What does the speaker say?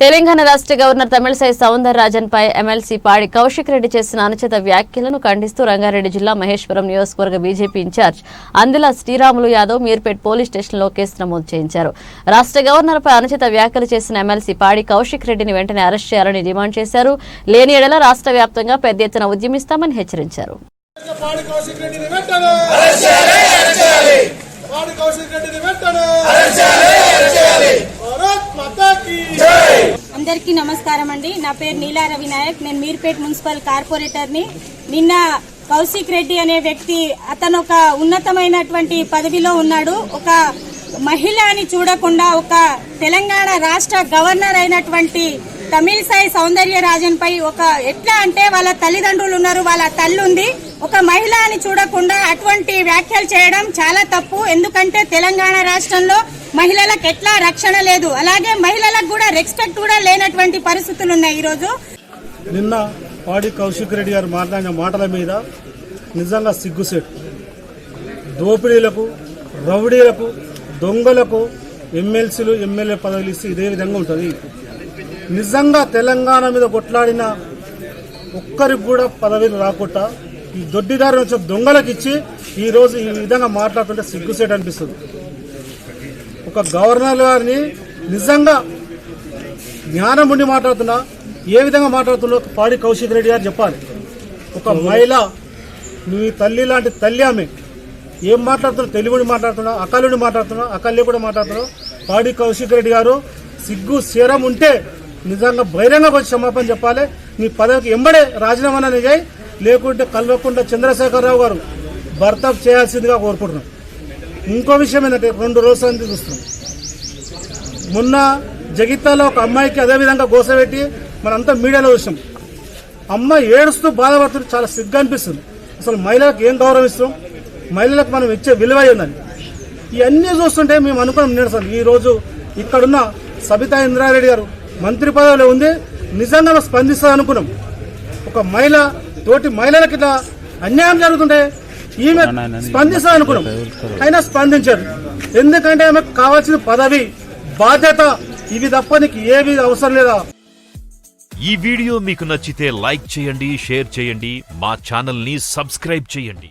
తెలంగాణ రాష్ట్ర governor Tamilisai Soundararajan పై MLC Padi Kaushik Reddy చేసిన అనుచిత వ్యాఖ్యలను ఖండిస్తూ రంగారెడ్డి జిల్లా మహేశ్వరం నియోజకవర్గ బీజేపీ ఇన్ఛార్జ్ అందుల శ్రీరాములు యాదవ్ మీర్పేట్ పోలీస్ స్టేషన్లో కేసు నమోదు చేయించారు. రాష్ట్ర గవర్నర్ పై అనుచిత వ్యాఖ్యలు చేసిన ఎమ్మెల్సీ పాడి కౌశిక్ రెడ్డిని వెంటనే అరెస్ట్ చేయాలని డిమాండ్ చేశారు. లేని ఎడల రాష్ట్ర వ్యాప్తంగా పెద్ద ఎత్తున ఉద్యమిస్తామని హెచ్చరించారు పాడి కౌశిక్ రెడ్డిని వెంటనే పాడి కౌశిక్ రెడ్డిని వెంటనే భారత్ మాతాకి అందరికీ నమస్కారం అండి. నా పేరు నీలా వినాయక్ నేను మీర్పేట్ మున్సిపల్ కార్పొరేటర్ని. నిన్న కౌశిక్ రెడ్డి అనే వ్యక్తి అతను ఒక ఉన్నతమైనటువంటి పదవిలో ఉన్నాడు. ఒక మహిళ అని చూడకుండా ఒక తెలంగాణ రాష్ట్ర గవర్నర్ అయినటువంటి తమిళసాయి సౌందర్య రాజన్ పై ఒక ఎట్లా అంటే వాళ్ళ తల్లిదండ్రులు ఉన్నారు వాళ్ళ తల్లి ఉంది. ఒక మహిళ అని చూడకుండా అటువంటి వ్యాఖ్యలు చేయడం చాలా తప్పు. ఎందుకంటే తెలంగాణ రాష్ట్రంలో మహిళలకు ఎట్లా రక్షణ లేదు. అలాగే మహిళలకు కూడా రెస్పెక్ట్ కూడా లేనటువంటి పరిస్థితులు ఉన్నాయి ఈరోజు. నిన్న పాడి కౌశిక్ రెడ్డి గారు మాట్లాడిన మాటల మీద నిజంగా సిగ్గుసేట్. దోపిడీలకు రౌడీలకు దొంగలకు ఎమ్మెల్సీలు ఎమ్మెల్యే పదవులు ఇస్తే ఇదే విధంగా ఉంటుంది. నిజంగా తెలంగాణ మీద కొట్లాడిన ఒక్కరికి కూడా పదవిలు రాకుండా ఈ దొడ్డిదారు వచ్చే దొంగలకు ఇచ్చి ఈ ఈ విధంగా మాట్లాడుతుంటే సిగ్గుసేట్ అనిపిస్తుంది. ఒక గవర్నర్ గారిని నిజంగా జ్ఞానం ఉండి మాట్లాడుతున్నా ఏ విధంగా మాట్లాడుతున్నా పాడి కౌశిక్ రెడ్డి గారు చెప్పాలి. ఒక మహిళ నీ తల్లి లాంటి తల్లి ఆమె ఏం మాట్లాడుతున్నా తెలుగుని మాట్లాడుతున్నా అకలుని మాట్లాడుతున్నా అకల్లి కూడా మాట్లాడుతున్నావు పాడి కౌశిక్ రెడ్డి గారు సిగ్గు సేరం ఉంటే నిజంగా బహిరంగ వచ్చి క్షమాపణ చెప్పాలి. నీ పదవికి ఎంబడే రాజీనామా చేయి లేకుంటే కల్వకుండా చంద్రశేఖరరావు గారు భర్త చేయాల్సిందిగా కోరుకుంటున్నాం. ఇంకో విషయం ఏంటంటే రెండు రోజుల నుంచి చూస్తున్నాం? మొన్న జగిత్తాలో ఒక అమ్మాయికి అదే విధంగా గోసపెట్టి మనంతా మీడియాలో చూసాం. అమ్మాయి ఏడుస్తూ బాధపడుతుంటే చాలా సిగ్గు అనిపిస్తుంది. అసలు మహిళలకు ఏం గౌరవం ఇస్తాం మహిళలకు మనం ఇచ్చే విలువ ఏందని ఇవన్నీ చూస్తుంటే మేము అనుకున్నాం నిరసన ఈరోజు రోజు ఇక్కడున్న సబితా ఇంద్రారెడ్డి గారు మంత్రి పదవిలో ఉంది నిజంగా స్పందిస్తా అనుకున్నాం. ఒక మహిళ తోటి మహిళలకు ఇట్లా అన్యాయం జరుగుతుంటే ఈమె స్పందిస్తుంది అనుకున్నాం. అయినా స్పందించారు ఎందుకంటే ఆమెకు కావాల్సిన పదవి బాధ్యత ఇవి తప్ప నీకు ఏవి అవసరం లేదా? ఈ వీడియో మీకు నచ్చితే లైక్ చేయండి షేర్ చేయండి మా ఛానల్ని సబ్స్క్రైబ్ చేయండి.